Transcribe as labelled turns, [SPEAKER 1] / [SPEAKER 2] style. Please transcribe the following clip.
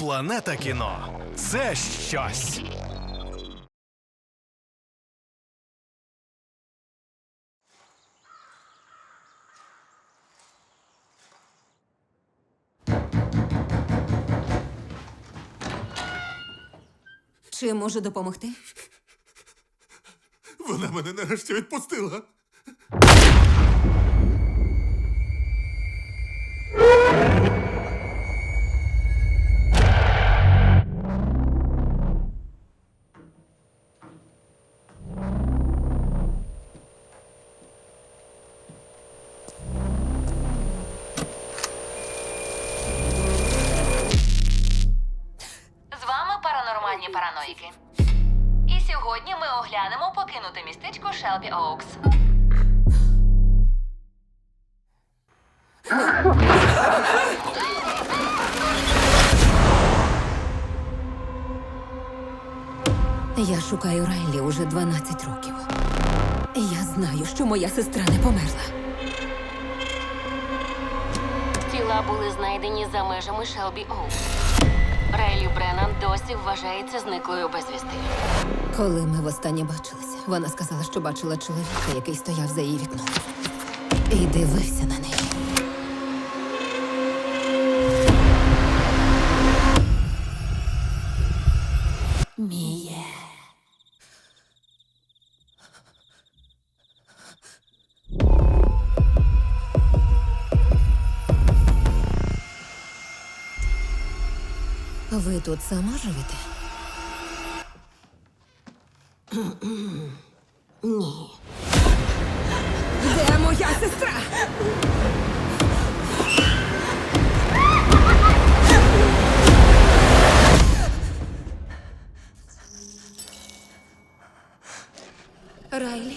[SPEAKER 1] Планета кіно це щось.
[SPEAKER 2] Чи можу допомогти?
[SPEAKER 3] Вона мене нарешті відпустила.
[SPEAKER 4] З вами паранормальні параноїки. І сьогодні ми оглянемо покинуте містечко Шелбі Оукс.
[SPEAKER 2] Я шукаю Райлі уже 12 років. Я знаю, що моя сестра не померла.
[SPEAKER 4] Тіла були знайдені за межами Шелбі Оу. Райлі Бреннан досі вважається зниклою безвісти.
[SPEAKER 2] Коли ми востаннє бачилися, вона сказала, що бачила чоловіка, який стояв за її вікном. І дивився на неї. Ви тут сама живете? Де моя сестра? Райлі?